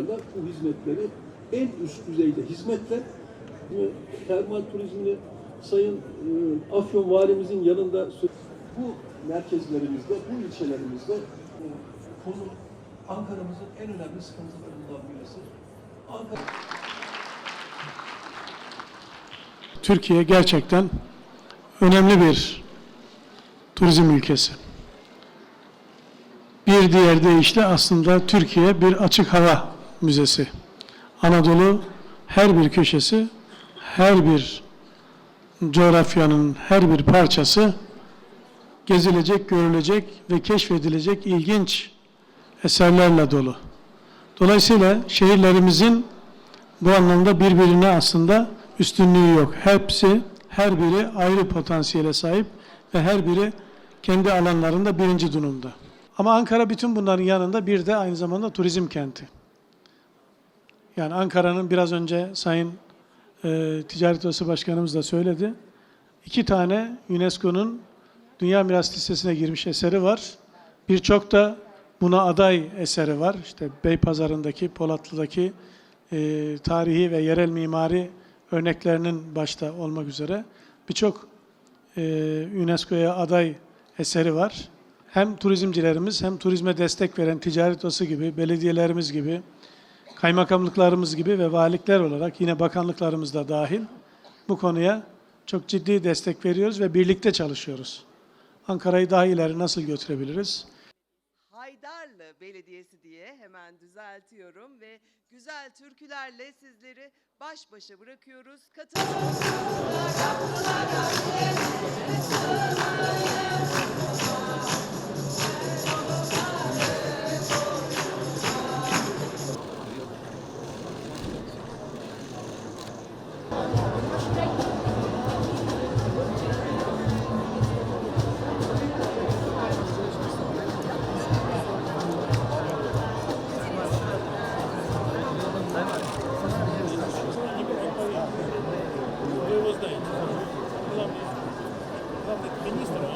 Bu hizmetleri en üst düzeyde hizmetler termal turizmini Sayın e, Afyon Valimizin yanında bu merkezlerimizde, bu ilçelerimizde e, konu Ankara'mızın en önemli sıkıntılarından birisi. Ankara Türkiye gerçekten önemli bir turizm ülkesi. Bir diğer deyişle aslında Türkiye bir açık hava müzesi. Anadolu her bir köşesi, her bir coğrafyanın her bir parçası gezilecek, görülecek ve keşfedilecek ilginç eserlerle dolu. Dolayısıyla şehirlerimizin bu anlamda birbirine aslında üstünlüğü yok. Hepsi, her biri ayrı potansiyele sahip ve her biri kendi alanlarında birinci durumda. Ama Ankara bütün bunların yanında bir de aynı zamanda turizm kenti. Yani Ankara'nın biraz önce Sayın e, Ticaret Odası Başkanımız da söyledi. İki tane UNESCO'nun Dünya Miras Listesi'ne girmiş eseri var. Birçok da buna aday eseri var. İşte Beypazarı'ndaki, Polatlı'daki e, tarihi ve yerel mimari örneklerinin başta olmak üzere birçok e, UNESCO'ya aday eseri var. Hem turizmcilerimiz hem turizme destek veren ticaret odası gibi, belediyelerimiz gibi, kaymakamlıklarımız gibi ve valilikler olarak yine bakanlıklarımız da dahil bu konuya çok ciddi destek veriyoruz ve birlikte çalışıyoruz. Ankara'yı daha ileri nasıl götürebiliriz? Haydarlı Belediyesi diye hemen düzeltiyorum ve güzel türkülerle sizleri baş başa bırakıyoruz. Katıl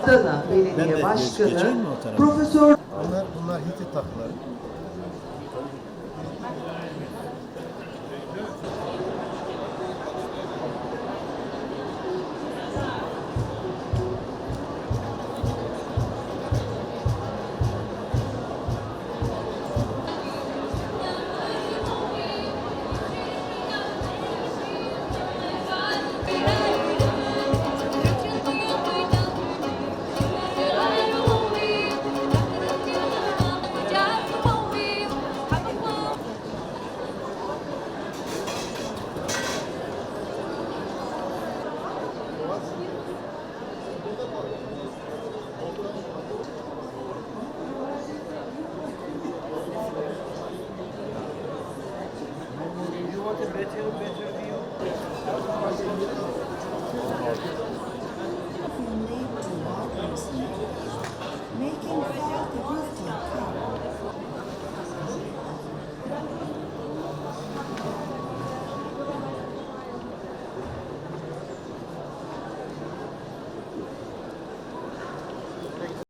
Adana Belediye Başkanı Profesör Bunlar, bunlar Hitit What a better,